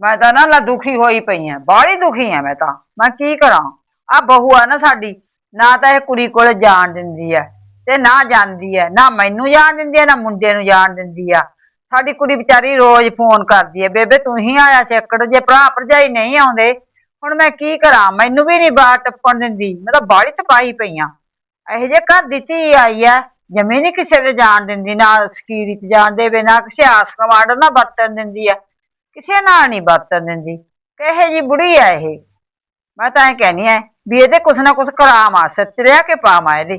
ਮੈਂ ਤਾਂ ਨਾ ਲਾ ਦੁਖੀ ਹੋਈ ਪਈ ਆ, ਬਾਹਲੀ ਦੁਖੀ ਆ ਮੈਂ ਤਾਂ। ਮੈਂ ਕੀ ਕਰਾਂ? ਆ ਬਹੂ ਆ ਨਾ ਸਾਡੀ, ਨਾ ਤਾਂ ਇਹ ਕੁੜੀ ਕੋਲ ਜਾਣ ਦਿੰਦੀ ਆ ਤੇ ਨਾ ਜਾਂਦੀ ਆ ਨਾ ਮੈਨੂੰ ਜਾਣ ਦਿੰਦੀ ਆ ਨਾ ਮੁੰਡੇ ਨੂੰ ਜਾਣ ਦਿੰਦੀ ਆ। ਸਾਡੀ ਕੁੜੀ ਵਿਚਾਰੀ ਰੋਜ਼ ਫੋਨ ਕਰਦੀ ਆ ਬੇਬੇ ਤੂੰ ਹੀ ਆਇਆ ਸੇਕੜ ਜੇ ਭਰਾ ਭਰਜਾਈ ਨਹੀਂ ਆਉਂਦੇ, ਹੁਣ ਮੈਂ ਕੀ ਕਰਾਂ? ਮੈਨੂੰ ਵੀ ਨਹੀਂ ਬਾਹਰ ਟੱਪਣ ਦਿੰਦੀ, ਮੈਂ ਤਾਂ ਬਾਹਲੀ ਤਪਾਈ ਪਈ ਆ। ਇਹੋ ਜੇ ਘਰ ਦੀ ਧੀ ਆਈ ਆ ਜਮੇ ਨਹੀਂ ਕਿਸੇ ਦੇ ਜਾਣ ਦਿੰਦੀ, ਨਾ ਸਕੀਰੀ ਚ ਜਾਣ ਦੇਵੇ, ਨਾ ਕਿਸੇ ਆਸ ਕਮਾਂਡ ਨਾ ਵਰਤਣ ਦਿੰਦੀ ਆ ਕਿਸੇ ਨਾਲ ਨਹੀਂ ਵਰਤਣ ਦਿੰਦੀ। ਕਹੇ ਜੀ ਬੁੜੀ ਆ ਇਹ? ਮੈਂ ਤਾਂ ਇਹ ਕਹਿਨੀ ਆ, ਵੀ ਇਹਦੇ ਕੁਛ ਨਾ ਕੁਛ ਕਰਾਵਾਂ ਸੱਚ ਰਿਆ ਕੇ ਪਾਵਾਂ ਇਹਦੇ?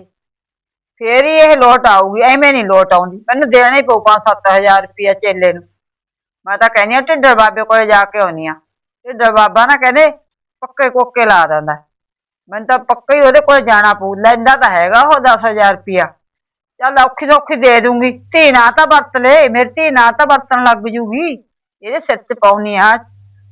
ਫੇਰ ਹੀ ਇਹ ਲੋਟ ਆਊਗੀ, ਐਵੇਂ ਨਹੀਂ ਲੋਟ ਆਉਂਦੀ। ਮੈਨੂੰ ਦੇਣਾ ਹੀ ਪਊ 5-7000 ਰੁਪਇਆ ਚੇਲੇ ਨੂੰ। ਮੈਂ ਤਾਂ ਕਹਿੰਦੀ ਆ, ਢਿੱਡਰ ਬਾਬੇ ਕੋਲੇ ਜਾ ਕੇ ਆਉਣੀ ਆ। ਢਿੱਡਰ ਬਾਬਾ ਨਾ ਕਹਿੰਦੇ, ਪੱਕੇ ਕੋਕੇ ਲਾ ਦਿੰਦਾ। ਮੈਨੂੰ ਤਾਂ ਪੱਕਾ ਹੀ ਉਹਦੇ ਕੋਲ ਜਾਣਾ ਪਊ, ਲੈਂਦਾ ਤਾਂ ਹੈਗਾ ਉਹ 10000 ਰੁਪਇਆ। ਚੱਲ ਔਖੀ ਸੌਖੀ ਦੇ ਦੂੰਗੀ। ਧੀ ਨਾ ਤਾਂ ਵਰਤ ਲੈ, ਮੇਰੀ ਧੀ ਨਾ ਤਾਂ ਵਰਤਣ ਲੱਗ ਜੂਗੀ। ਇਹਦੇ ਸਿਰ 'ਚ ਪਾਉਣੀ ਆ।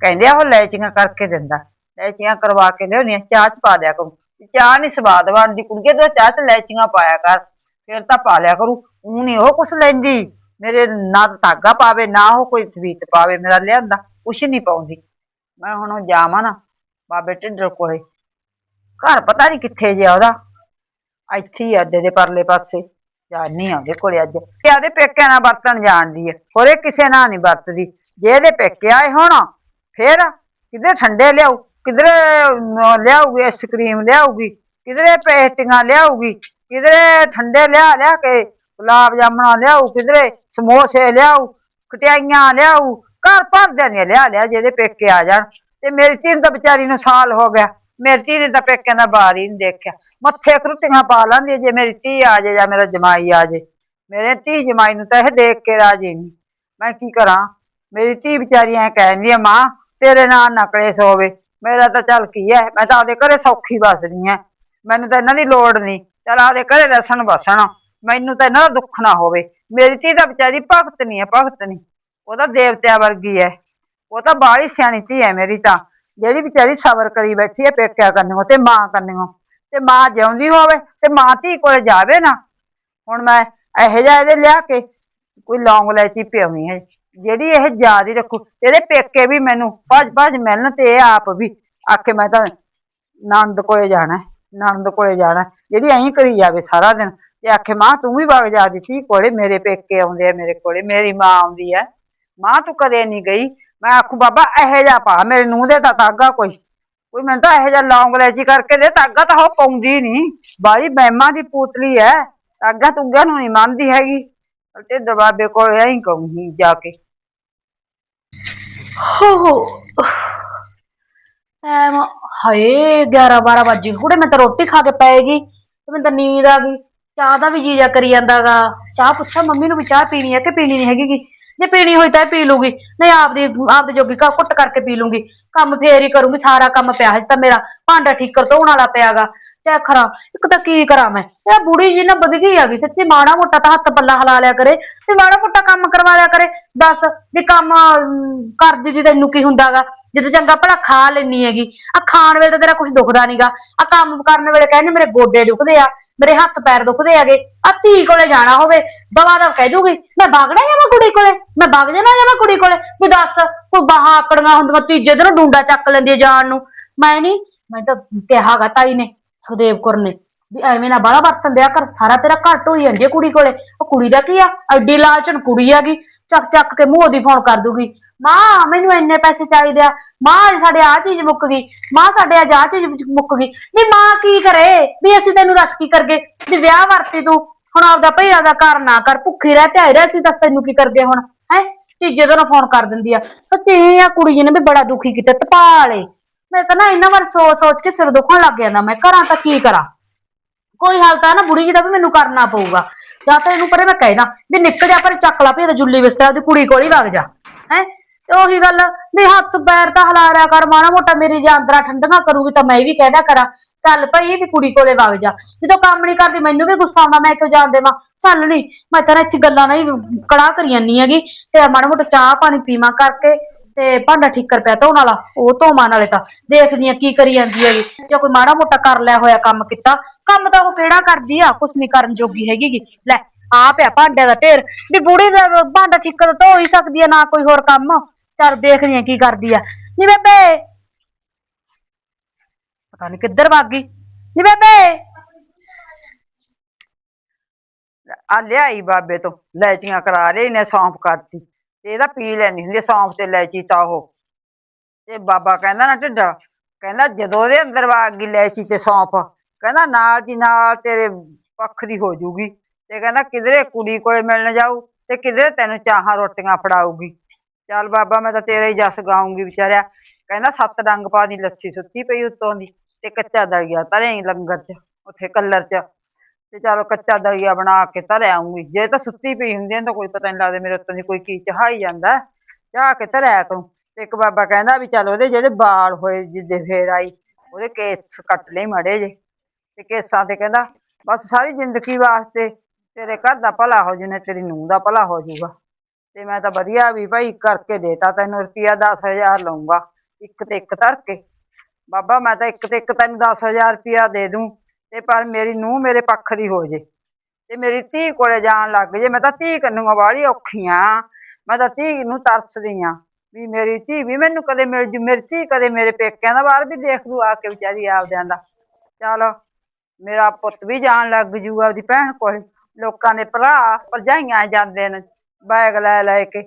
ਕਹਿੰਦੇ ਆ ਉਹ ਲੈਚੀਆਂ ਕਰਕੇ ਦਿੰਦਾ। ਲੈਚੀਆਂ ਕਰਵਾ ਕੇ ਲਿਆਉਣੀ ਆ, ਚਾਹ 'ਚ ਪਾ ਦਿਆ ਕਰੂ। ਚਾਹ ਨਹੀਂ ਸਵਾਦ ਬਣਦੀ। ਕੁੜੀਏ, ਤੇ ਚਾਹ 'ਚ ਲੈਚੀਆਂ ਪਾਇਆ ਕਰ। ਫਿਰ ਤਾਂ ਪਾ ਲਿਆ ਕਰੂ। ਊਂ ਨੀ ਉਹ ਕੁਛ ਲੈਂਦੀ। ਮੇਰੇ ਨਾ ਧਾਗਾ ਪਾਵੇ, ਨਾ ਉਹ ਕੋਈ ਤਵੀਤ ਪਾਵੇ ਮੇਰਾ ਲਿਆਂਦਾ। ਕੁਛ ਨਹੀਂ ਪਾਉਂਦੀ। ਮੈਂ ਹੁਣ ਜਾਵਾਂ ਨਾ, ਬਾਬੇ ਢਿੱਡਰ ਕੋਲੇ। ਘਰ ਪਤਾ ਨਹੀਂ ਕਿੱਥੇ ਜਿਆ ਉਹਦਾ। ਇੱਥੇ ਹੀ ਅੱਡੇ ਦੇ ਪਰਲੇ ਪਾਸੇ। ਜਾਣੀ ਆ ਉਹਦੇ ਕੋਲੇ ਅੱਜ। ਤੇ ਆਦੇ ਪੇਕਿਆਂ ਨਾਲ ਵਰਤਣ ਜਾਣਦੀ ਹੈ ਹੋਰੇ ਕਿਸੇ ਨਾਲ ਨਹੀਂ ਵਰਤਦੀ। ਜੇ ਇਹਦੇ ਪੇਕੇ ਆਏ ਹੋਣ ਫੇਰ ਕਿਧਰੇ ਠੰਡੇ ਲਿਆਊ ਕਿਧਰੇ ਅਮ, ਲਿਆਊਗੀ ਆਈਸਕ੍ਰੀਮ ਲਿਆਊਗੀ ਕਿਧਰੇ ਪੇਸਟੀਆਂ ਲਿਆਊਗੀ ਕਿਧਰੇ ਠੰਡੇ ਲਿਆ ਲਿਆ ਕੇ ਗੁਲਾਬ ਜਾਮਣਾ ਲਿਆਊ ਕਿਧਰੇ ਸਮੋਸੇ ਲਿਆਊ ਕਟਿਆਈਆਂ ਲਿਆਊ ਘਰ ਭਰਦਿਆਂ ਦੀਆਂ ਲਿਆ ਲਿਆ ਜਿਹਦੇ ਪੇਕੇ ਆ ਜਾਣ। ਤੇ ਮੇਰੀ ਧੀ ਨੂੰ ਤਾਂ ਵਿਚਾਰੀ ਨੂੰ ਸਾਲ ਹੋ ਗਿਆ ਮੇਰੀ ਧੀ ਨੇ ਤਾਂ ਪੇਕਿਆਂ ਦਾ ਬਾਰ ਹੀ ਨਹੀਂ ਦੇਖਿਆ। ਮੱਥੇ ਕਰੁੱਤੀਆਂ ਪਾ ਲੈਂਦੀ ਜੇ ਮੇਰੀ ਧੀ ਆ ਜੇ ਜਾਂ ਮੇਰਾ ਜਮਾਈ ਆ ਜੇ। ਮੇਰੇ ਧੀ ਜਮਾਈ ਨੂੰ ਤਾਂ ਇਹ ਦੇਖ ਕੇ ਰਾਜੀ ਨਹੀਂ। ਮੈਂ ਕੀ ਕਰਾਂ? ਮੇਰੀ ਧੀ ਵਿਚਾਰੀ ਐ ਕਹਿੰਦੀ ਆ, ਮਾਂ, ਤੇਰੇ ਨਾਲ ਨਕਲੇ ਸੋਵੇ ਮੇਰਾ ਤਾਂ ਚੱਲ ਕੀ ਹੈ ਮੈਂ ਤਾਂ ਆਪਦੇ ਘਰੇ ਸੌਖੀ ਵਸਦੀ ਐ। ਮੈਨੂੰ ਤਾਂ ਇਹਨਾਂ ਦੀ ਲੋੜ ਨਹੀਂ ਚੱਲ ਆਪਦੇ ਘਰੇ ਰਸਣ ਵਸਣ। ਮੈਨੂੰ ਤਾਂ ਇਹਨਾਂ ਦਾ ਦੁੱਖ ਨਾ ਹੋਵੇ। ਮੇਰੀ ਧੀ ਤਾਂ ਵਿਚਾਰੀ ਭਗਤ ਨਹੀਂ ਹੈ ਭਗਤ ਨਹੀਂ ਉਹ ਤਾਂ ਦੇਵਤਿਆਂ ਵਰਗੀ ਐ। ਉਹ ਤਾਂ ਬਾਹਲੀ ਸਿਆਣੀ ਧੀ ਐ ਮੇਰੀ ਤਾਂ। ਜਿਹੜੀ ਵਿਚਾਰੀ ਸਬਰ ਕਰੀ ਬੈਠੀ ਐ ਪੇਕਿਆ ਕਰਨੀਓ ਤੇ ਮਾਂ ਕਰਨੀਓ ਤੇ ਮਾਂ ਜਿਉਂਦੀ ਹੋਵੇ ਤੇ ਮਾਂ ਧੀ ਕੋਲ ਜਾਵੇ ਨਾ। ਹੁਣ ਮੈਂ ਇਹੋ ਜਿਹਾ ਇਹਦੇ ਲਿਆ ਕੇ ਕੋਈ ਲੌਂਗ ਲੈਚੀ ਪਿਆਉਣੀ ਹੈ ਜਿਹੜੀ ਇਹ ਯਾਦ ਹੀ ਰੱਖੂ ਇਹਦੇ ਪੇਕੇ ਵੀ ਮੈਨੂੰ ਭੱਜ ਭੱਜ ਮਿਲਣ ਤੇ ਇਹ ਆਪ ਵੀ ਆਖੇ ਮੈਂ ਤਾਂ ਨੰਦ ਕੋਲੇ ਜਾਣਾ ਹੈ, ਨੰਦ ਕੋਲੇ ਜਾਣਾ ਜਿਹੜੀ ਐਂ ਕਰੀ ਜਾਵੇ ਸਾਰਾ ਦਿਨ। ਤੇ ਆਖੇ ਮਾਂ ਤੂੰ ਵੀ ਵਗ ਜਾ ਦਿੱਤੀ ਕੋਲੇ ਮੇਰੇ ਪੇਕੇ ਆਉਂਦੇ ਆ ਮੇਰੇ ਕੋਲੇ ਮੇਰੀ ਮਾਂ ਆਉਂਦੀ ਹੈ ਮਾਂ ਤੂੰ ਕਦੇ ਨਹੀਂ ਗਈ। ਮੈਂ ਆਖੂ ਬਾਬਾ ਇਹੋ ਜਿਹਾ ਪਾ ਮੇਰੇ ਨੂੰਹ ਦੇ ਤਾਂ ਤਾਗਾ ਕੋਈ। ਕੋਈ ਮੈਨੂੰ ਤਾਂ ਇਹੋ ਜਿਹਾ ਲੌਂਗ ਲੈਚੀ ਕਰਕੇ ਦੇ ਤਾਗਾ ਤਾਂ ਉਹ ਪਾਉਂਦੀ ਨਹੀਂ। ਬਾਈ ਬੈਮਾਂ ਦੀ ਪੂਤਲੀ ਐ। ਤਾਗਾ ਤੁੱਗਾ ਨੂੰ ਨਹੀਂ ਮੰਨਦੀ ਹੈਗੀ? ਢਿੱਡ ਬਾਬੇ ਕੋਲ ਐਂ ਕਹੂੰਗੀ ਜਾ ਕੇ। ਹੋ ਹੋ ਐਮ, ਹਾਏ 11 12 ਵਜੇ ਹੁਣੇ ਮੈਂ ਤਾਂ ਰੋਟੀ ਖਾ ਕੇ ਪਏਗੀ ਤੇ ਮੈਨੂੰ ਤਾਂ ਨੀਂਦ ਆ ਗਈ। ਚਾਹ ਦਾ ਵੀ ਜੀਜਾ ਕਰੀ ਜਾਂਦਾਗਾ ਚਾਹ ਪੁੱਛਾਂ, ਮੰਮੀ ਨੂੰ ਵੀ ਚਾਹ ਪੀਣੀ ਹੈ ਕਿ ਪੀਣੀ ਨਹੀਂ ਹੈਗੀ ਗੀ। ਜੇ ਪੀਣੀ ਹੋਈ ਤਾਂ ਇਹ ਪੀ ਲੂਗੀ, ਨਹੀਂ ਆਪਦੀ, ਆਪਦੇ ਜੋਗੀ ਘ- ਘੁੱਟ ਕਰਕੇ ਪੀ ਲੂੰਗੀ। ਕੰਮ ਫੇਰ ਹੀ ਕਰੂੰਗੀ, ਸਾਰਾ ਕੰਮ ਪਿਆ ਹੈ ਤਾਂ ਮੇਰਾ। ਭਾਂਡਾ ਠੀਕਰ ਧੋਣ ਵਾਲਾ ਪਿਆਗਾ ਚਾਹ ਖਰਾ ਇੱਕ ਤਾਂ ਕੀ ਕਰਾਂ ਮੈਂ? ਇਹ ਬੁੜੀ ਜੀ ਨਾ ਬਦਗੀ ਆ ਵੀ ਸੱਚੀ ਮਾੜਾ ਮੋਟਾ ਤਾਂ ਹੱਥ ਪੱਲਾ ਹਿਲਾ ਲਿਆ ਕਰੇ ਤੇ ਮਾੜਾ ਮੋਟਾ ਕੰਮ ਕਰਵਾ ਲਿਆ ਕਰੇ। ਦੱਸ ਵੀ ਕੰਮ ਅਮ, ਕਰਦੀ ਦੀ ਤੈਨੂੰ ਕੀ ਹੁੰਦਾਗਾ? ਜਦੋਂ ਚੰਗਾ ਭਲਾ ਖਾ ਲੈਣੀ ਹੈਗੀ ਆ ਖਾਣ ਵੇਲੇ ਤਾਂ ਤੇਰਾ ਕੁਝ ਦੁਖਦਾ ਨਹੀਂਗਾ ਆ ਕੰਮ ਕਰਨ ਵੇਲੇ ਕਹਿੰਦੇ ਮੇਰੇ ਗੋਡੇ ਦੁਖਦੇ ਆ ਮੇਰੇ ਹੱਥ ਪੈਰ ਦੁਖਦੇ ਹੈਗੇ। ਆ ਧੀ ਕੋਲੇ ਜਾਣਾ ਹੋਵੇ ਦਵਾ ਦਾ ਕਹਿ ਦੂਗੀ ਮੈਂ ਬਾਗੜਾ ਜਾਵਾਂ ਕੁੜੀ ਕੋਲੇ ਮੈਂ ਬਾਗ ਜਾਣਾ ਜਾਵਾਂ ਕੁੜੀ ਕੋਲੇ। ਵੀ ਦੱਸ ਕੋਈ ਬਾਹਾਂ ਆਕੜੀਆਂ ਹੁੰਦੀਆਂ ਤੀਜੇ ਦਿਨ ਡੂੰਡਾ ਚੱਕ ਲੈਂਦੀ ਆ ਜਾਣ ਨੂੰ। ਮੈਂ ਨਹੀਂ ਮੈਂ ਤਾਂ ਕਿਹਾਗਾ ਤਾਈ ਨੇ ਸੁਖਦੇਵ ਕੌਰ ਨੇ, ਵੀ ਐਵੇਂ ਨਾ ਬਾਹਲਾ ਵਰਤਨ ਦਿਆ ਕਰ, ਸਾਰਾ ਤੇਰਾ ਘੱਟ ਹੋਈ ਜਾਂਦੀ ਆ ਕੁੜੀ ਕੋਲੇ। ਉਹ ਕੁੜੀ ਦਾ ਕੀ ਆ? ਐਡੀ ਲਾਲਚਨ ਕੁੜੀ ਆਗੀ ਚੱਕ ਚੱਕ ਕੇ ਮੂੰਹ ਦੀ ਫੋਨ ਕਰ ਦੂਗੀ। ਮਾਂ, ਮੈਨੂੰ ਇੰਨੇ ਪੈਸੇ ਚਾਹੀਦੇ ਆ। ਮਾਂ, ਅੱਜ ਸਾਡੇ ਆ ਚੀਜ਼ ਮੁੱਕ ਗਈ। ਮਾਂ, ਸਾਡੇ ਅੱਜ ਆ ਚੀਜ਼ ਮੁੱਕ ਗਈ। ਨਹੀਂ ਮਾਂ ਕੀ ਕਰੇ? ਵੀ ਅਸੀਂ ਤੈਨੂੰ ਦੱਸ ਕੀ ਕਰਗੇ? ਵੀ ਵਿਆਹ ਵਰਤੀ ਤੂੰ। ਹੁਣ ਆਪਦਾ ਭਈਆ ਦਾ ਘਰ ਨਾ ਕਰ, ਭੁੱਖੀ ਰਹਿ ਧਿਆਈ ਰਹਿ, ਅਸੀਂ ਦੱਸ ਤੈਨੂੰ ਕੀ ਕਰਗੇ ਹੁਣ? ਹੈ? ਤੀਜੇ ਦਿਨ ਫੋਨ ਕਰ ਦਿੰਦੀ ਆ। ਸੱਚੀ ਇਹ ਆ ਕੁੜੀ ਨੇ ਵੀ ਬੜਾ ਦੁਖੀ ਕੀਤਾ, ਤਪਾਲੇ ਮੈਂ ਤਾਂ ਨਾ ਇਹਨਾਂ ਬਾਰੇ ਸੋਚ ਸੋਚ ਕੇ ਸਿਰ ਦੁਖਣ ਲੱਗ ਜਾਂਦਾ। ਮੈਂ ਘਰਾਂ ਤਾਂ ਕੀ ਕਰਾਂ? ਕੋਈ ਹਾਲ ਤਾਂ ਨਾ ਬੁੜੀ ਜੀ ਦਾ ਵੀ ਮੈਨੂੰ ਕਰਨਾ ਪਊਗਾ। ਜਾਂ ਤਾਂ ਇਹਨੂੰ ਪਰੇ ਮੈਂ ਕਹਿਦਾ ਵੀ ਨਿਕਲ ਜਾ, ਪਰ ਚੱਕ ਲਾ ਭਈ ਤੇ ਜੁੱਲੀ ਬਿਸਤਰਾ ਉਹਦੀ ਕੁੜੀ ਕੋਲ ਹੀ ਵਗ ਜਾ। ਹੈ? ਤੇ ਉਹੀ ਗੱਲ, ਵੀ ਹੱਥ ਪੈਰ ਤਾਂ ਹਿਲਾ ਰਿਆ ਕਰ, ਮਾੜਾ ਮੋਟਾ ਮੇਰੀ ਜੇ ਅੰਦਰਾਂ ਠੰਡੀਆਂ ਕਰੂਗੀ ਤਾਂ ਮੈਂ ਵੀ ਕਹਿਦਾ ਕਰਾਂ, ਚੱਲ ਭਈ ਵੀ ਕੁੜੀ ਕੋਲੇ ਵਗ ਜਾ। ਜਦੋਂ ਕੰਮ ਨਹੀਂ ਕਰਦੀ, ਮੈਨੂੰ ਵੀ ਗੁੱਸਾ ਆਉਂਦਾ, ਮੈਂ ਕਿਉਂ ਜਾਣ ਦੇਵਾਂ? ਚੱਲ ਨਹੀਂ ਮੈਂ ਤਾਂ ਨਾ ਇੱਥੇ ਗੱਲਾਂ ਨਾਲ ਹੀ ਕੜਾ ਕਰੀ ਜਾਂਦੀ ਹੈਗੀ, ਤੇ ਮਾੜਾ ਮੋਟਾ ਚਾਹ ਪਾਣੀ ਪੀਵਾਂ ਕਰਕੇ ਤੇ ਭਾਂਡਾ ਠੀਕਰ ਪਿਆ ਧੋਣ ਵਾਲਾ, ਉਹ ਧੋਵਾਂ ਨਾਲੇ ਤਾਂ। ਦੇਖਦੀ ਆ ਕੀ ਕਰੀ ਜਾਂਦੀ ਹੈਗੀ। ਜੇ ਕੋਈ ਮਾੜਾ ਮੋਟਾ ਕਰ ਲਿਆ ਹੋਇਆ ਕੰਮ ਕੀਤਾ। ਕੰਮ ਤਾਂ ਉਹ ਕਿਹੜਾ ਕਰਦੀ ਆ? ਕੁਛ ਨਹੀਂ ਕਰਨ ਜੋਗੀ ਹੈਗੀ ਗੀ। ਲੈ ਆ ਪਿਆ ਭਾਂਡੇ ਦਾ ਢੇਰ। ਵੀ ਬੁੜੀ ਦਾ ਭਾਂਡਾ ਠੀਕਰ ਧੋ ਹੀ ਸਕਦੀ ਆ, ਨਾ ਕੋਈ ਹੋਰ ਕੰਮ। ਚੱਲ ਦੇਖਦੀ ਆ ਕੀ ਕਰਦੀ ਆ। ਨੀ ਬੇਬੇ! ਪਤਾ ਨਹੀਂ ਕਿੱਧਰ ਭੱਗ ਗਈ। ਨੀ ਬੇਬੇ! ਆ ਲਿਆਈ ਬਾਬੇ ਤੋਂ। ਲੈਚੀਆਂ ਕਰਾ ਲਈ ਨੇ ਸੌਂਫ ਕਰਤੀ। ਤੇ ਇਹਦਾ ਪੀ ਲੈਂਦੀ ਹੁੰਦੀ ਆ, ਸੌਂਫ ਤੇ ਲੈਚੀ ਤਾਂ ਉਹ। ਤੇ ਬਾਬਾ ਕਹਿੰਦਾ ਨਾ ਢਿੱਡਾ, ਕਹਿੰਦਾ ਜਦੋਂ ਦੇ ਅੰਦਰ ਵਾਗ ਗਈ ਲੈਚੀ ਤੇ ਸੌਂਫ, ਕਹਿੰਦਾ ਨਾਲ ਦੀ ਨਾਲ ਤੇਰੇ ਪੱਖ ਦੀ ਹੋ ਜੂਗੀ। ਤੇ ਕਹਿੰਦਾ ਕਿਧਰੇ ਕੁੜੀ ਕੋਲੇ ਮਿਲਣ ਜਾਊ ਤੇ ਕਿਧਰੇ ਤੈਨੂੰ ਚਾਹਾਂ ਰੋਟੀਆਂ ਫੜਾਊਗੀ। ਚੱਲ ਬਾਬਾ ਮੈਂ ਤਾਂ ਤੇਰਾ ਹੀ ਜਸ ਗਾਉਂਗੀ ਵਿਚਾਰਿਆ। ਕਹਿੰਦਾ ਸੱਤ ਡੰਗ ਪਾ ਦੀ ਲੱਸੀ ਸੁੱਤੀ ਪਈ ਉੱਤੋਂ ਦੀ ਤੇ ਕੱਚਾ ਦਲੀਆ ਧਰਿਆ ਲੰਗਰ ਚ, ਉੱਥੇ ਕੱਲਰ ਚ। ਤੇ ਚਲੋ ਕੱਚਾ ਦਲੀਆ ਬਣਾ ਕੇ ਧਰ ਆਉਂਗੀ ਜੇ ਤਾਂ ਸੁੱਤੀ ਪਈ ਹੁੰਦੀ ਆ, ਤਾਂ ਕੋਈ ਪਤਾ ਨਹੀਂ ਲੱਗਦਾ ਮੇਰੇ ਉੱਤੋਂ ਦੀ ਕੋਈ ਕੀ ਚਹਾਈ ਜਾਂਦਾ ਚਾਹ ਕੇ ਧਰਿਆ ਤੂੰ ਤੇ ਇੱਕ ਬਾਬਾ ਕਹਿੰਦਾ ਵੀ ਚੱਲ ਉਹਦੇ ਜਿਹੜੇ ਵਾਲ ਹੋਏ ਜਿੱਦੇ ਫੇਰ ਆਈ, ਉਹਦੇ ਕੇਸ ਕੱਟ ਲਈ ਮੜੇ ਜੇ ਤੇ ਕੇਸਾਂ ਤੇ ਕਹਿੰਦਾ, ਬਸ ਸਾਰੀ ਜ਼ਿੰਦਗੀ ਵਾਸਤੇ ਤੇਰੇ ਘਰ ਦਾ ਭਲਾ ਹੋ ਜੂਨੇ ਤੇਰੀ ਨੂੰਹ ਦਾ ਭਲਾ ਹੋ ਜਾਊਗਾ ਤੇ ਮੈਂ ਤਾਂ ਵਧੀਆ ਵੀ ਭਾਈ ਕਰਕੇ ਦੇਤਾ, ਤੈਨੂੰ ਰੁਪਿਆ 10000 ਲਊਂਗਾ। ਇੱਕ ਤੇ ਇੱਕ ਧਰ ਕੇ। ਬਾਬਾ, ਮੈਂ ਤਾਂ ਇੱਕ ਤੇ ਇੱਕ ਤੈਨੂੰ 10000 ਰੁਪਿਆ ਦੇ ਦੂੰ। ਤੇ ਪਰ ਮੇਰੀ ਨੂੰਹ ਮੇਰੇ ਪੱਖ ਦੀ ਹੋ ਜੇ। ਤੇ ਮੇਰੀ ਧੀ ਕੋਲੇ ਜਾਣ ਲੱਗ ਜੇ। ਮੈਂ ਤਾਂ ਧੀ ਕੰਨੂੰਆਂ ਵਾਲੀ ਔਖੀ ਆਂ। ਮੈਂ ਤਾਂ ਧੀ ਨੂੰ ਤਰਸਦੀ ਆਂ ਵੀ ਮੇਰੀ ਧੀ ਵੀ ਮੈਨੂੰ ਕਦੇ ਮਿਲ ਜੂ। ਮੇਰੀ ਧੀ ਕਦੇ ਮੇਰੇ ਪੇਕਿਆਂ ਦਾ ਬਾਹਰ ਵੀ ਦੇਖ ਲੂ ਆ ਕੇ ਵਿਚਾਰੀ ਆਪਦਿਆਂ ਦਾ। ਚੱਲ, ਮੇਰਾ ਪੁੱਤ ਵੀ ਜਾਣ ਲੱਗ ਜੂਗਾ ਉਹਦੀ ਭੈਣ ਕੋਲ। ਲੋਕਾਂ ਦੇ ਭਰਾ ਭਰਜਾਈਆਂ ਜਾਂਦੇ ਨੇ ਬੈਗ ਲੈ ਲੈ ਕੇ,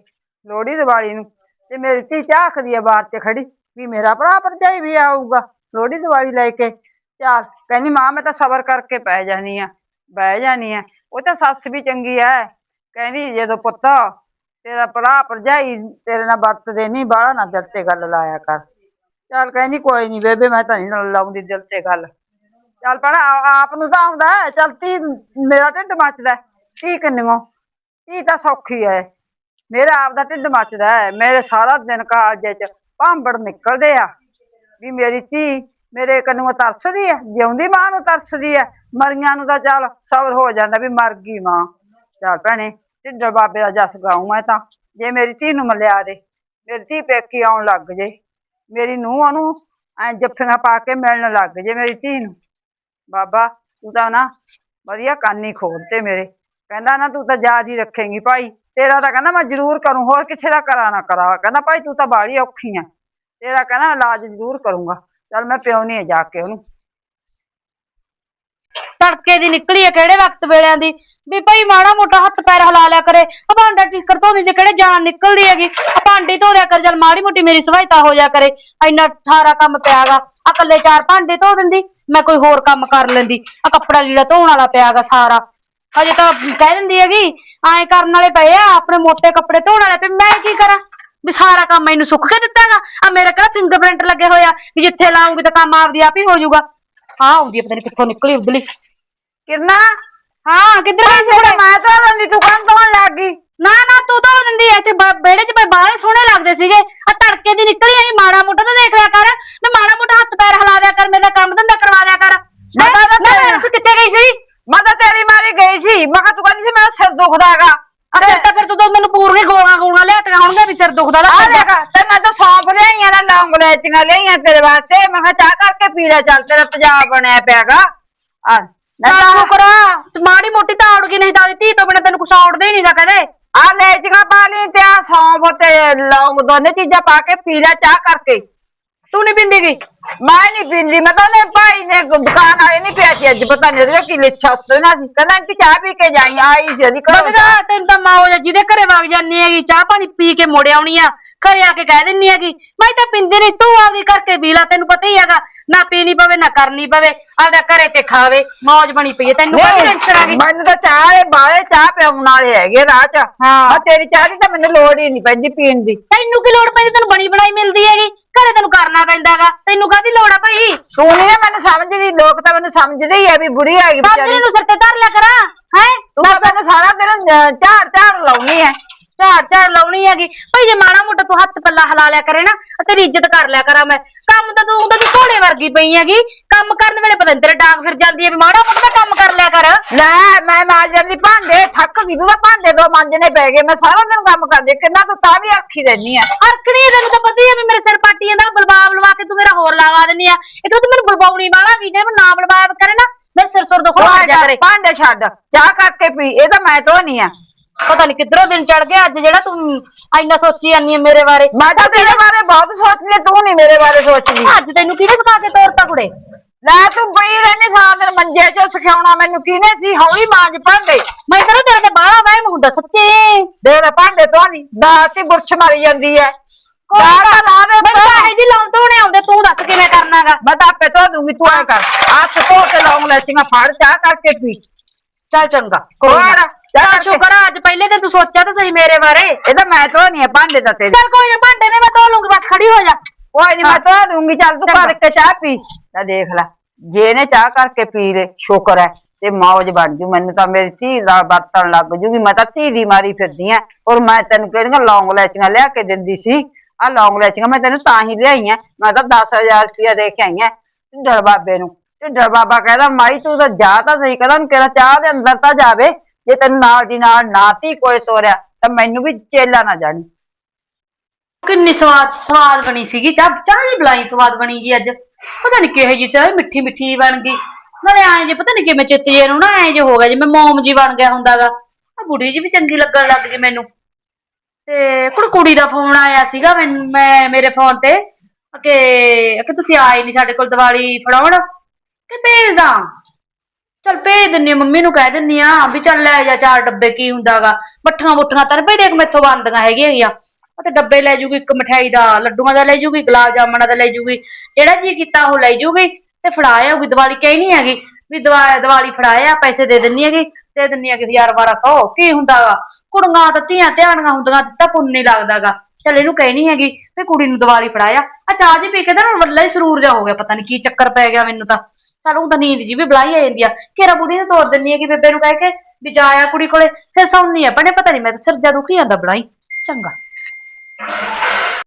ਲੋਹੜੀ ਦੀਵਾਲੀ ਨੂੰ। ਤੇ ਮੇਰੀ ਧੀ ਝਾਕਦੀ ਆ ਬਾਹਰ ਚ ਖੜੀ ਵੀ ਮੇਰਾ ਭਰਾ ਭਰਜਾਈ ਵੀ ਆਊਗਾ। ਲੋਹੜੀ ਦੀਵਾਲੀ ਲੈ ਕੇ ਚੱਲ, ਕਹਿੰਦੀ ਮਾਂ, ਮੈਂ ਤਾਂ ਸਬਰ ਕਰਕੇ ਪੈ ਜਾਨੀ ਆ, ਬਹਿ ਜਾਨੀ ਆ। ਉਹ ਤਾਂ ਸੱਸ ਵੀ ਚੰਗੀ ਐ। ਕਹਿੰਦੀ, ਜਦੋਂ ਪੁੱਤ, ਤੇਰਾ ਭਰਾ ਭਰਜਾਈ ਤੇਰੇ ਨਾਲ ਵਰਤਦੇ ਨਹੀਂ ਬਾਹਲਾ ਨਾ ਦਿਲ ਤੇ ਗੱਲ ਲਾਇਆ ਕਰ। ਚੱਲ ਕਹਿੰਦੀ, ਕੋਈ ਨਹੀਂ ਬੇਬੇ, ਮੈਂ ਤਾਂ ਨਹੀਂ ਲਾਉਂਦੀ ਦਿਲ ਤੇ ਗੱਲ। ਚੱਲ ਪਰ ਆਪ ਨੂੰ ਤਾਂ ਆਉਂਦਾ ਚੱਲ ਧੀ ਮੇਰਾ ਢਿੱਡ ਮੱਚਦਾ ਹੈ। ਧੀ ਕਿੰਨੀਓ? ਧੀ ਤਾਂ ਸੌਖੀ ਐ। ਮੇਰਾ ਆਪ ਦਾ ਢਿੱਡ ਮੱਚਦਾ ਮੇਰੇ ਸਾਰਾ ਦਿਨ ਕਾਲਜ ਚ ਭਾਂਬੜ ਨਿਕਲਦੇ ਆ। ਵੀ ਮੇਰੀ ਧੀ ਮੇਰੇ ਕੰਨੋਂ ਤਰਸਦੀ ਐ ਜਿਉਂਦੀ ਮਾਂ ਨੂੰ ਤਰਸਦੀ ਐ ਮਰੀਆਂ ਨੂੰ ਤਾਂ ਚੱਲ ਸਬਰ ਹੋ ਜਾਂਦਾ ਵੀ ਮਰ ਗਈ ਮਾਂ। ਚੱਲ ਭੈਣੇ ਢਿੱਡ ਬਾਬੇ ਦਾ ਜਸ ਗਾਉਂ ਮੈਂ ਤਾਂ। ਜੇ ਮੇਰੀ ਧੀ ਨੂੰ ਮਲਿਆ ਦੇ, ਮੇਰੀ ਧੀ ਪੇਕੀ ਆਉਣ ਲੱਗ ਜੇ, ਮੇਰੀ ਨੂੰਹ ਉਹਨੂੰ ਐ ਜੱਫੀਆਂ ਪਾ ਕੇ ਮਿਲਣ ਲੱਗ ਜੇ ਮੇਰੀ ਧੀ ਨੂੰ। ਬਾਬਾ, ਤੂੰ ਤਾਂ ਨਾ ਵਧੀਆ ਕੰਨ ਹੀ ਖੋਲ ਤੇ ਮੇਰੇ। ਕਹਿੰਦਾ ਨਾ ਤੂੰ ਤਾਂ ਯਾਦ ਹੀ ਰੱਖੇਂਗੀ ਭਾਈ। ਤੇਰਾ ਤਾਂ ਕਹਿੰਦਾ ਮੈਂ ਜ਼ਰੂਰ ਕਰੂੰ, ਹੋਰ ਕਿਸੇ ਦਾ ਕਰਾ ਨਾ ਕਰਾ। ਕਹਿੰਦਾ ਭਾਈ ਤੂੰ ਤਾਂ ਬਾੜੀ ਔਖੀ ਆ। ਤੇਰਾ ਕਹਿੰਦਾ ਇਲਾਜ ਜ਼ਰੂਰ ਕਰੂੰਗਾ। ਚੱਲ ਮੈਂ ਪਿਉਣੀ ਆ ਜਾ ਕੇ ਉਹਨੂੰ। ਤੜਕੇ ਦੀ ਨਿਕਲੀ ਆ ਕਿਹੜੇ ਵਕਤ ਵੇਲਿਆਂ ਦੀ? ਵੀ ਭਾਈ ਮਾੜਾ ਮੋਟਾ ਹੱਥ ਪੈਰ ਹਿਲਾ ਲਿਆ ਕਰੇ। ਆ ਭਾਂਡਾ ਠੀਕਰ ਧੋਦੀ ਜੇ ਕਿਹੜੇ ਜਾਨ ਨਿਕਲਦੀ ਹੈਗੀ। ਆ ਭਾਂਡੇ ਧੋ ਦਿਆ ਕਰ, ਚੱਲ ਮਾੜੀ ਮੋਟੀ ਮੇਰੀ ਸਹਾਇਤਾ ਹੋ ਜਾ ਕਰੇ। ਇੰਨਾ ਠਾਰਾ ਕੰਮ ਪਿਆਗਾ। ਆ ਕੱਲੇ ਚਾਰ ਭਾਂਡੇ ਧੋ ਦਿੰਦੀ, ਮੈਂ ਕੋਈ ਹੋਰ ਕੰਮ ਕਰ ਲੈਂਦੀ। ਆ ਕੱਪੜਾ ਲੀੜਾ ਧੋਣ ਵਾਲਾ ਪਿਆਗਾ ਸਾਰਾ। ਹਜੇ ਤਾਂ ਕਹਿ ਦਿੰਦੀ ਹੈਗੀ, ਐਂ ਕਰਨ ਵਾਲੇ ਪਏ ਆ, ਆਪਣੇ ਮੋਟੇ ਕੱਪੜੇ ਧੋਣ ਵਾਲੇ। ਪਏ ਮੈਂ ਕੀ ਕਰਾਂ? ਵੀ ਸਾਰਾ ਕੰਮ ਮੈਨੂੰ ਸੁੱਕ ਕੇ ਦਿੱਤਾਗਾ? ਆ ਮੇਰੇ ਕਿਹੜਾ ਫਿੰਗਰਪ੍ਰਿੰਟ ਲੱਗੇ ਹੋਇਆ ਵੀ ਜਿੱਥੇ ਲਾਉਂਗੀ ਤਾਂ ਕੰਮ ਆਪਦੀ ਆਪ ਹੀ ਹੋ ਜਾਊਗਾ। ਹਾਂ ਆਉਂਦੀ ਆ ਪਤਾ ਨਹੀਂ ਕਿੱਥੋਂ ਨਿਕਲੀ ਉਦਲੀ ਕਿਰਨਾ? ਹਾਂ ਕਿੱਧਰ ਗਈ ਸੀ? ਮੈਂ ਤਾਂ ਦਿੰਦੀ ਤੂੰ ਕੰਮ ਧੋਣ ਲੱਗ ਗਈ। ਨਾ ਨਾ ਤੂੰ ਤਾਂ ਦਿੰਦੀ ਐ ਇੱਥੇ ਵਿਹੜੇ 'ਚ ਬਾਹਲੇ ਸੋਹਣੇ ਲੱਗਦੇ ਸੀਗੇ। ਆ ਤੜਕੇ ਦੀ ਨਿਕਲੀ ਆਈ ਮਾੜਾ ਮੋਟਾ ਤਾਂ ਦੇਖ ਲਿਆ ਕਰ ਨਾ ਮਾੜਾ ਮੋਟਾ ਹੱਥ ਪੈਰ ਹਿਲਾ ਦਿਆ ਕਰ ਮੇਰਾ ਕੰਮ ਧੰਦਾ ਕਰਵਾ ਦਿਆ ਕਰ ਮੈਂ ਤਾਂ ਨਾ ਤੇਰੇ- ਦੱਸ ਕਿੱਥੇ ਗਈ ਸੀ ਮੈਂ ਤਾਂ ਤੇਰੀ ਮਾਰੀ ਗਈ ਸੀ ਮੈਂ ਕਿਹਾ ਤੂੰ ਕਹਿੰਦੀ ਸੀ ਮੇਰਾ ਸਿਰ ਦੁਖਦਾ ਹੈਗਾ ਆ ਫਿਰ ਤਾਂ ਫਿਰ ਤੂੰ ਤਾਂ ਮੈਨੂੰ ਪੂਰੀਆਂ ਗੋਲਾਂ ਗੋਲਾਂ ਲਿਆਟੀਆਂ ਹੋਣਗੀਆਂ ਵੀ ਸਿਰ ਦੁਖਦਾ ਦਾ ਆ ਦੇਖ ਤੇ ਮੈਂ ਤਾਂ ਸੌਂਪ ਲਿਆਈਆਂ ਨਾ ਲੌਂਗ ਲੈਚੀਆਂ ਲਿਆਈਆਂ ਤੇਰੇ ਵਾਸਤੇ। ਮੈਂ ਕਿਹਾ ਚਾਹ ਕਰਕੇ ਪੀ ਲੈ ਚੱਲ ਤੇਰਾ ਤੇਜ਼ਾਬ ਬਣਿਆ ਪਿਆਗਾ। ਆ ਨਾ ਨਾ ਤੂੰ ਮਾੜੀ ਮੋਟੀ ਤਾਂ ਆਉੜਗੀ ਨਹੀਂ ਤਾਂ ਧੀ ਤੋਂ ਬਿਨਾਂ ਤੈਨੂੰ ਕੁਛ ਆਉੜਦਾ ਹੀ ਨਹੀਂਗਾ ਕਦੇ। ਆ ਲੈਚੀਆਂ ਪਾ ਲਈ ਤੇ ਆ ਸੌਂਫ ਤੇ ਲੌਂਗ ਦੋਨੇ ਚੀਜ਼ਾਂ ਪਾ ਕੇ ਪੀ ਲੈ ਚਾਹ ਕਰਕੇ। ਤੂੰ ਨਹੀਂ ਪਿੰਦੀ ਗਈ ਮੈਂ ਨਹੀਂ ਪੀਂਦੀ ਮੈਂ ਤਾਂ ਨੇ ਭਾਈ ਨੇ ਦੁਕਾਨ ਵਾਲੇ ਨਹੀਂ ਪਿਆ ਸੀ ਅੱਜ ਪਤਾ ਨਹੀਂ ਉਹਦੇ ਕੀ ਲਿੱਛਾ ਸੁਣਾ ਸੀ। ਕਹਿੰਦਾ ਕਿ ਚਾਹ ਪੀ ਕੇ ਜਾਈ ਆਈ ਸੀ ਉਹਦੀ ਘਰੋਂ ਬਬੀਰਾ ਤੈਨੂੰ ਤਾਂ ਮਾਂ ਉਹ ਜਿਹਦੇ ਘਰੇ ਵਗ ਜਾਂਦੀ ਹੈਗੀ ਚਾਹ ਪਾਣੀ ਪੀ ਕੇ ਮੁੜ ਆਉਣੀ ਆ। ਘਰੇ ਆ ਕੇ ਕਹਿ ਦਿੰਨੀ ਹੈਗੀ ਮੈਂ ਤਾਂ ਪਿੰਦੀ ਨਹੀਂ ਤੂੰ ਆਪਦੀ ਕਰਕੇ ਪੀ ਲਾ ਤੈਨੂੰ ਪਤਾ ਹੀ ਹੈਗਾ ਨਾ ਪੀਣੀ ਪਵੇ ਨਾ ਕਰਨੀ ਪਵੇ ਆਪਦਾ ਘਰੇ ਤੇ ਖਾਵੇ ਮौज ਬਣੀ ਪਈ ਹੈ ਤੈਨੂੰ ਕਾਹਦੀ ਟੈਨਸ਼ਨ ਆ ਗਈ। ਮੈਨੂੰ ਤਾਂ ਚਾਹ ਦੇ ਬਾਲੇ ਚਾਹ ਪਿਆਉਣ ਵਾਲੇ ਹੈਗੇ ਰਾਹ ਚ। ਹਾਂ। ਆ ਤੇਰੀ ਚਾਹ ਦੀ ਤਾਂ ਮੈਨੂੰ ਲੋੜ ਹੀ ਨਹੀਂ ਪੈਂਦੀ ਪੀਣ ਦੀ। ਤੈਨੂੰ ਕੀ ਲੋੜ ਪੈਂਦੀ ਤੈਨੂੰ ਬਣੀ ਬਣਾਈ ਮਿਲਦੀ ਹੈਗੀ ਘਰੇ ਤੈਨੂੰ ਕਰਨਾ ਪੈਂਦਾਗਾ ਤੈਨੂੰ ਕਾਹਦੀ ਲੋੜ ਆ ਭਾਈ? ਤੂੰ ਨਹੀਂ ਮੈਨੂੰ ਸਮਝਦੀ ਲੋਕ ਤਾਂ ਮੈਨੂੰ ਸਮਝਦੇ ਹੀ ਆ ਵੀ ਬੁੜੀ ਹੈਗੀ ਸਾਜਰੇ ਵਿਚਾਰੀ। ਨੂੰ ਸਿਰ ਤੇ ਧਰ ਲਿਆ ਕਰਾਂ ਹੈ? ਤੂੰ ਤਾਂ ਮੈਨੂੰ ਸਾਰਾ ਦਿਨ ਅਹ, ਝਾੜ ਝਾੜ ਲਾਉਣੀ ਹੈ। ਝਾੜ ਝਾੜ ਲਾਉਣੀ ਹੈਗੀ। ਭਾਈ ਜੇ ਮਾੜਾ ਮੋਟਾ ਤੂੰ ਹੱਥ ਪੱਲਾ ਹਿਲਾ ਲਿਆ ਕਰੇ ਨਾ ਤੇਰੀ ਇੱਜ਼ਤ ਕਰ ਲਿਆ ਕਰਾਂ ਮੈਂ। ਕੰਮ ਤਾਂ ਤੂੰ ਉਹਦਾ ਤੂੰ ਘੋੜੇ ਵਰਗੀ ਪਈ ਹੈਗੀ। ਕੰਮ ਕਰਨ ਵੇਲੇ ਪਤਾ ਨੀ ਤੇਰੇ ਡਾਂਗ ਫਿਰ ਜਾਂਦੀ ਹੈ ਵੀ ਮਾੜਾ ਮੋਟਾ ਤਾਂ ਕੰਮ ਕਰ ਲਿਆ ਕਰ। ਲੈ ਮੈਂ ਮਾਜ ਜਾਂਦੀ ਭਾਂਡੇ ਥੱਕ ਗਈ ਤੂੰ ਤਾਂ ਭਾਂਡੇ ਦੋ ਮਾਂਜਣੇ ਪੈ ਗਏ। ਮੈਂ ਸਾਰਾ ਦਿਨ ਕੰਮ ਕਰਦੀ ਕਿੰਨਾ ਤੂੰ ਤਾਂ ਵੀ ਆਖੀ ਰਹਿਨੀ ਆ। ਅਰਕਣੀ ਤੈਨੂੰ ਤਾਂ ਪਤਾ ਹੀ ਹੈ ਵੀ ਮੇਰੇ ਸਿਰ ਪਾਟੀ ਜਾਂਦਾ ਬਲਬਾ ਬਲਵਾ ਕੇ ਤੂੰ ਮੇਰਾ ਹੋਰ ਲਾਵਾ ਦਿੰਨੀ ਆ। ਇੱਕ ਤਾਂ ਮੈਨੂੰ ਬਲਬਾਉਣੀ ਵਾਲਾ ਵੀ ਜੇ ਮੈਂ ਨਾ ਬਲਵਾਇਆ ਕਰੇ ਨਾ ਮੇਰੇ ਸਿਰ ਸੁਰ ਲੱਗ ਜਾ ਕਰੇ। ਭਾਂਡੇ ਛੱਡ ਚਾਹ ਕਰਕੇ ਪੀ ਇਹ ਤਾਂ ਮੈਂ ਧੋਣੀ ਆ। ਪਤਾ ਨਹੀਂ ਕਿੱਧਰੋਂ ਦਿਨ ਚੜ ਗਿਆ ਅੱਜ ਜਿਹੜਾ ਤੂੰ ਇੰਨਾ ਸੋਚੀ ਜਾਂਦੀ ਹੈ ਮੇਰੇ ਬਾਰੇ। ਮੈਂ ਤਾਂ ਤੇਰੇ ਬਾਰੇ ਬਹੁਤ ਸੋਚਦੀ ਤੂੰ ਨਹੀਂ ਮੇਰੇ ਬਾਰੇ ਸੋਚਦੀ। ਅੱਜ ਤੈਨੂੰ ਕਿਹਨੇ ਸਿਖਾ ਕੇ ਤੋਰਤਾ ਕੁੜੇ? ਲੈ ਤੂੰ ਬਈ ਰਹਿੰਦੀ ਸਾਰਾ ਦਿਨ ਮੰਜੇ 'ਚ ਸਿਖਾਉਣਾ ਮੈਨੂੰ ਕਿਹਨੇ ਸੀ? ਹੌਲੀ ਮਾਂਜ ਭਾਂਡੇ। ਮੈਂ ਕਹਿੰਦਾ ਤੇਰੇ ਤੇ ਬਾਹਲਾ ਵਹਿਮ ਹੁੰਦਾ ਸੱਚੀ। ਦੇ ਦੇ ਭਾਂਡੇ ਤੋਂ ਨਹੀਂ ਦਾਤੀ ਬੁਰਸ਼ ਮਾਰੀ ਜਾਂਦੀ ਐ। ਤਾਂ ਲਾ ਦੇ ਮੈਨੂੰ ਤਾਂ ਉੱਤੇ। ਇਹ ਜੀ ਲਾਉਣ ਧੋਣੇ ਆਉਂਦੇ ਤੂੰ ਦੱਸ ਕਿਵੇਂ ਕਰਨਾਗਾ। ਮੈਂ ਤਾਂ ਆਪੇ ਧੋ ਦੂੰਗੀ ਤੂੰ ਐ ਕਰ। ਹੱਥ ਧੋ ਕੇ ਲਾਉਂ ਲੈਚੀਆਂ ਫੜ ਚਾਹ ਕਰਕੇ ਪੀ। ਚੱਲ ਚੰਗਾ ਹੋਰ ਨਾ। ਚੱਲ ਸ਼ੁਕਰ ਆ ਅੱਜ ਪਹਿਲੇ ਤੇ ਤੂੰ ਸੋਚਿਆ ਤਾਂ ਸਹੀ ਮੇਰੇ ਬਾਰੇ। ਇਹ ਤਾਂ ਮੈਂ ਧੋਣੀ ਆ ਭਾਂਡੇ ਤਾਂ ਤੇਰੇ। ਚੱਲ ਕੋਈ ਨਾ ਭਾਂਡੇ ਨੇ ਮੈਂ ਧੋ ਲੂੰਗੀ ਬਸ ਖੜੀ ਹੋ ਜਾ। ਕੋਈ ਨਹੀਂ ਮੈਂ ਧੋ ਦੂੰਗੀ ਚੱਲ ਤੂੰ ਕਰਕੇ ਚਾਹ ਪੀ। ਲੈ ਦੇਖ ਲੈ ਜੇ ਇਹਨੇ ਚਾਹ ਕਰਕੇ ਪੀ ਲੈ ਸ਼ੁਕਰ ਹੈ ਤੇ ਮੌਜ ਬਣ ਜੂ। ਮੈਨੂੰ ਤਾਂ ਮੇਰੀ ਧੀ ਦਾ ਵਰਤਣ ਲੱਗ ਜੂਗੀ ਮੈਂ ਤਾਂ ਧੀ ਦੀ ਮਾਰੀ ਫਿਰਦੀ ਆ। ਔਰ ਮੈਂ ਤੈਨੂੰ ਕਿਹੜੀਆਂ ਲੌਂਗ ਲੈਚੀਆਂ ਲਿਆ ਕੇ ਦਿੰਦੀ ਸੀ? ਆ ਲੌਂਗ ਲੈਚੀਆਂ ਮੈਂ ਤੈਨੂੰ ਤਾਂ ਹੀ ਲਿਆਈਆਂ ਮੈਂ ਤਾਂ 10000 ਰੁਪਇਆ ਦੇ ਕੇ ਆਈਆਂ ਢਿੱਡਲ ਬਾਬੇ ਨੂੰ। ਢਿੱਡਲ ਬਾਬਾ ਕਹਿੰਦਾ, ਮਾਈ ਤੂੰ ਤਾਂ ਜਾ ਤਾਂ ਸਹੀ, ਕਹਿੰਦਾ ਕਿਹੜਾ ਚਾਹ ਦੇ ਅੰਦਰ ਤਾਂ ਜਾਵੇ, ਜੇ ਤੈਨੂੰ ਨਾਲ ਦੀ ਨਾਲ ਨਾ ਕੋਈ ਤੋਰਿਆ, ਤਾਂ ਮੈਨੂੰ ਵੀ ਚੇਲਾ ਨਾ ਜਾਣੀ। ਕਿੰਨੀ ਸਵਾਦ ਸਵਾਦ ਬਣੀ ਸੀਗੀ, ਚਾਹ ਚਾਹ ਜੀ ਬਲਾਈ, ਸਵਾਦ ਬਣੀ ਜੀ ਅੱਜ। ਪਤਾ ਨਹੀਂ ਕਿਹੋ ਜੀ ਚਾਹ, ਮਿੱਠੀ ਮਿੱਠੀ ਬਣ ਗਈ। ਨਾਲੇ ਐਂ ਜੇ, ਪਤਾ ਨਹੀਂ ਕਿਵੇਂ ਚਿੱਤ ਜੇ ਨੂੰ ਨਾ, ਐਂ ਜੇ ਹੋ ਗਿਆ, ਜਿਵੇਂ ਮੋਮ ਜੀ ਬਣ ਗਿਆ ਹੁੰਦਾਗਾ। ਆ ਬੁੜੀ ਜੀ ਵੀ ਚੰਗੀ ਲੱਗਣ ਲੱਗ ਗਈ ਮੈਨੂੰ। ਤੇ ਕੁੜ ਕੁੜੀ ਦਾ ਫੋਨ ਆਇਆ ਸੀਗਾ ਮੈਨੂੰ ਮੈਂ, ਮੇਰੇ ਫੋਨ ਤੇ, ਕਿ ਕਿ ਤੁਸੀਂ ਆਏ ਨਹੀਂ ਸਾਡੇ ਕੋਲ ਦੀਵਾਲੀ ਫੜਾਉਣ। ਕਿ ਭੇਜਦਾ ਚਲ ਭੇਜ ਦਿੰਨੀ ਆ, ਮੰਮੀ ਨੂੰ ਕਹਿ ਦਿੰਨੀ ਆ ਵੀ ਚੱਲ ਲੈ ਜਾ ਚਾਰ ਡੱਬੇ, ਕੀ ਹੁੰਦਾਗਾ? ਮੱਠੀਆਂ ਮੁੱਠੀਆਂ ਤਾਂ ਭਈ ਦੇਖ ਮੈਥੋਂ ਬਣਦੀਆਂ ਹੈਗੀਆਂ ਹੈਗੀਆਂ ਉਹ ਤੇ ਡੱਬੇ ਲੈ ਜੂਗੀ, ਇੱਕ ਮਠਿਆਈ ਦਾ, ਲੱਡੂਆਂ ਦਾ ਲੈ ਜੂਗੀ, ਗੁਲਾਬ ਜਾਮਣਾ ਦਾ ਲੈ ਜੂਗੀ। ਜਿਹੜਾ ਜੀ ਕੀਤਾ ਉਹ ਲੈ ਜੂਗੀ ਤੇ ਫੜਾ ਆਊਗੀ ਦੀਵਾਲੀ ਕਹਿਣੀ ਹੈਗੀ ਵੀ ਦੀਵਾ- ਦੀਵਾਲੀ ਫੜਾਇਆ, ਪੈਸੇ ਦੇ ਦਿੰਨੀ ਹੈਗੀ, ਦੇ ਦਿੰਨੀ ਹੈਗੀ 1000 1200 ਕੀ ਹੁੰਦਾਗਾ? ਕੁੜੀਆਂ ਤਾਂ ਧੀਆਂ ਧਿਆਣੀਆਂ ਹੁੰਦੀਆਂ, ਦਿੱਤਾ ਪੁੰਨ ਨਹੀਂ ਲੱਗਦਾਗਾ। ਚੱਲ ਇਹਨੂੰ ਕਹਿਣੀ ਹੈਗੀ ਵੀ ਕੁੜੀ ਨੂੰ ਦੀਵਾਲੀ ਫੜਾਇਆ। ਆ ਚਾਹ ਜੀ ਪੀ ਕੇ ਤਾਂ ਨਾ ਵੱਲਾ ਹੀ ਸਰੂਰ ਜਾ ਹੋ ਗਿਆ, ਪਤਾ ਨਹੀਂ ਕੀ ਚੱਕਰ ਪੈ ਗਿਆ ਮੈਨੂੰ ਤਾਂ। ਸਾਨੂੰ ਤਾਂ ਨੀਂਦ ਜੀ ਵੀ ਬੁਲਾਈ ਆ ਜਾਂਦੀ ਆ। ਘੇਰਾ ਬੁੜੀ ਨੂੰ ਤੋੜ ਦਿੰਨੀ ਕਿ ਬੇਬੇ ਨੂੰ ਕਹਿ ਕੇ ਵੀ ਜਾ ਆ ਕੁੜੀ ਕੋਲੇ। ਫਿਰ ਸੌਣੀ ਆ, ਭੈਣੇ ਪਤਾ ਨਹੀਂ ਮੈਂ ਤਾਂ ਸਿਰ ਜਾ ਦੁਖੀ ਜਾਂਦਾ ਬੁਲਾਈ ਚੰਗਾ।